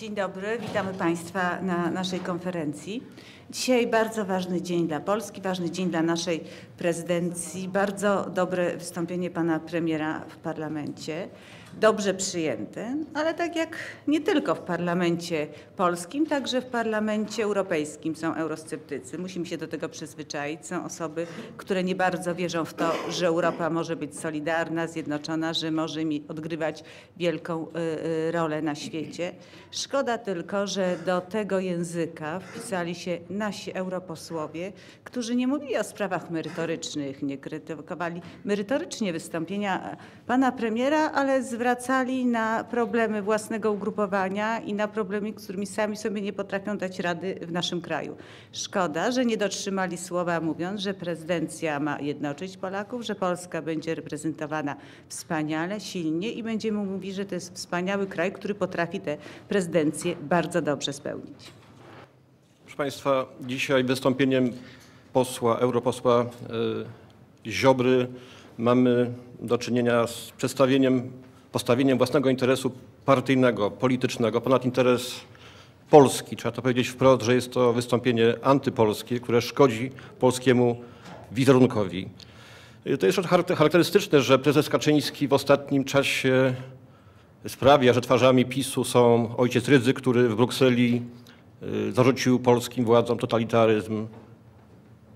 Dzień dobry, witamy Państwa na naszej konferencji. Dzisiaj bardzo ważny dzień dla Polski, ważny dzień dla naszej prezydencji. Bardzo dobre wystąpienie pana premiera w parlamencie dobrze przyjęte, ale tak jak nie tylko w parlamencie polskim, także w parlamencie europejskim są eurosceptycy. Musimy się do tego przyzwyczaić. Są osoby, które nie bardzo wierzą w to, że Europa może być solidarna, zjednoczona, że może odgrywać wielką y, y, rolę na świecie. Szkoda tylko, że do tego języka wpisali się nasi europosłowie, którzy nie mówili o sprawach merytorycznych, nie krytykowali merytorycznie wystąpienia pana premiera, ale z zwracali na problemy własnego ugrupowania i na problemy, którymi sami sobie nie potrafią dać rady w naszym kraju. Szkoda, że nie dotrzymali słowa mówiąc, że prezydencja ma jednoczyć Polaków, że Polska będzie reprezentowana wspaniale, silnie i będziemy mówić, że to jest wspaniały kraj, który potrafi tę prezydencję bardzo dobrze spełnić. Proszę Państwa, dzisiaj wystąpieniem posła, europosła y, Ziobry mamy do czynienia z przedstawieniem postawieniem własnego interesu partyjnego, politycznego ponad interes Polski. Trzeba to powiedzieć wprost, że jest to wystąpienie antypolskie, które szkodzi polskiemu wizerunkowi. To jest charakterystyczne, że prezes Kaczyński w ostatnim czasie sprawia, że twarzami PiSu są ojciec Rydzy, który w Brukseli y, zarzucił polskim władzom totalitaryzm,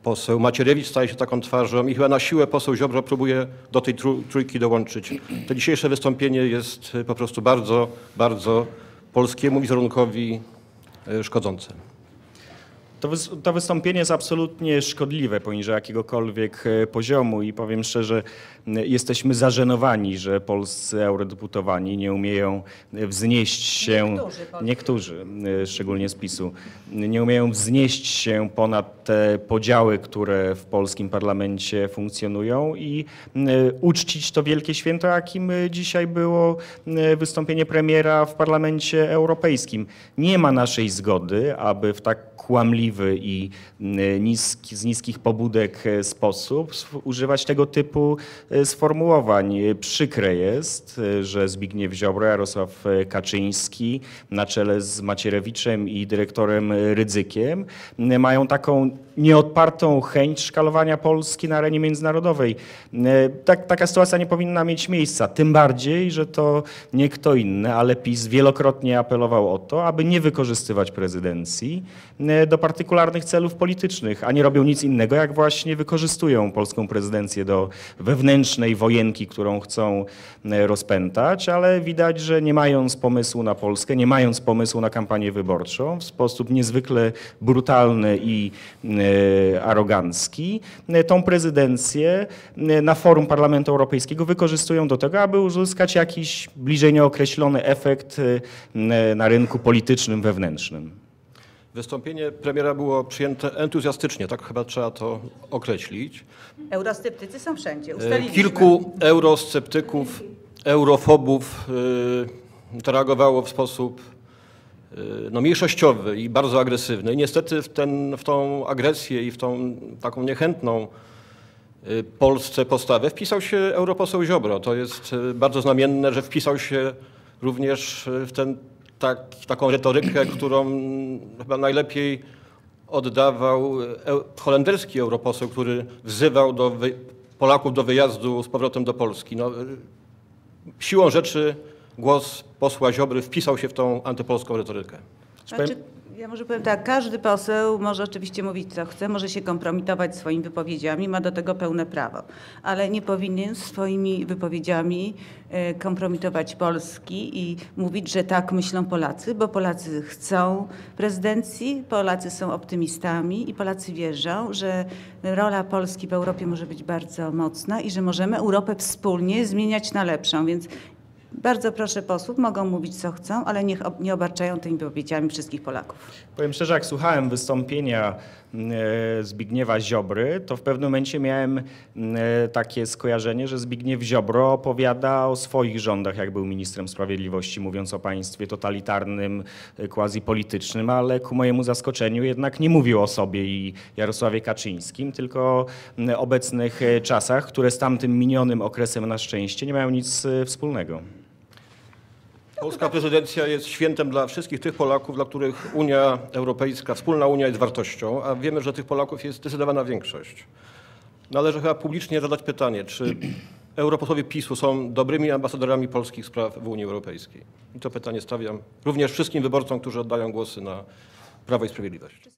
poseł Macierewicz staje się taką twarzą i chyba na siłę poseł Ziobro próbuje do tej trójki dołączyć. To dzisiejsze wystąpienie jest po prostu bardzo, bardzo polskiemu wizerunkowi e, szkodzące. To, to, wystąpienie jest absolutnie szkodliwe poniżej jakiegokolwiek e, poziomu i powiem szczerze, jesteśmy zażenowani, że polscy eurodeputowani nie umieją wznieść się, niektórzy, niektórzy e, szczególnie z PiSu, nie umieją wznieść się ponad te podziały, które w polskim parlamencie funkcjonują i uczcić to wielkie święto, jakim dzisiaj było wystąpienie premiera w parlamencie europejskim. Nie ma naszej zgody, aby w tak kłamliwy i niski, z niskich pobudek e, sposób używać tego typu e, sformułowań. Przykre jest, e, że Zbigniew Ziobro, Jarosław Kaczyński na czele z Macierewiczem i dyrektorem Rydzykiem mają taką nieodpartą chęć szkalowania Polski na arenie międzynarodowej. Tak, taka sytuacja nie powinna mieć miejsca. Tym bardziej, że to nie kto inny, ale PiS wielokrotnie apelował o to, aby nie wykorzystywać prezydencji do partykularnych celów politycznych, a nie robią nic innego, jak właśnie wykorzystują polską prezydencję do wewnętrznej wojenki, którą chcą e, rozpętać, ale widać, że nie mając pomysłu na Polskę, nie mając pomysłu na kampanię wyborczą, w sposób niezwykle brutalny i e, arogancki, tą prezydencję na forum Parlamentu Europejskiego wykorzystują do tego, aby uzyskać jakiś bliżej nieokreślony efekt na rynku politycznym wewnętrznym. Wystąpienie premiera było przyjęte entuzjastycznie, tak chyba trzeba to określić. Eurosceptycy są wszędzie. E, Ustaliliśmy. Kilku eurosceptyków, eurofobów reagowało w sposób e, no, mniejszościowy i bardzo agresywny. I niestety w, ten, w tą agresję i w tą taką niechętną Polsce postawę wpisał się europoseł Ziobro. To jest bardzo znamienne, że wpisał się również w ten tak, taką retorykę, którą chyba najlepiej oddawał e, holenderski europoseł, który wzywał do Polaków do wyjazdu z powrotem do Polski. No, siłą rzeczy głos posła Ziobry wpisał się w tą antypolską retorykę. Znaczy, ja może powiem tak, każdy poseł może oczywiście mówić co chce, może się kompromitować swoimi wypowiedziami, ma do tego pełne prawo, ale nie powinien swoimi wypowiedziami e, kompromitować Polski i mówić, że tak myślą Polacy, bo Polacy chcą prezydencji, Polacy są optymistami i Polacy wierzą, że rola Polski w Europie może być bardzo mocna i że możemy Europę wspólnie zmieniać na lepszą, więc bardzo proszę posłów, mogą mówić co chcą, ale niech nie obarczają tymi wypowiedziami wszystkich Polaków. Powiem szczerze, jak słuchałem wystąpienia e, Zbigniewa Ziobry, to w pewnym momencie miałem e, takie skojarzenie, że Zbigniew Ziobro opowiada o swoich rządach, jak był ministrem sprawiedliwości, mówiąc o państwie totalitarnym, e, quasi politycznym, ale ku mojemu zaskoczeniu jednak nie mówił o sobie i Jarosławie Kaczyńskim, tylko o obecnych czasach, które z tamtym minionym okresem na szczęście nie mają nic wspólnego. Polska prezydencja jest świętem dla wszystkich tych Polaków, dla których Unia Europejska, wspólna Unia jest wartością, a wiemy, że tych Polaków jest zdecydowana większość. Należy chyba publicznie zadać pytanie, czy europosłowie PiSu są dobrymi ambasadorami polskich spraw w Unii Europejskiej. I to pytanie stawiam również wszystkim wyborcom, którzy oddają głosy na Prawo i Sprawiedliwość.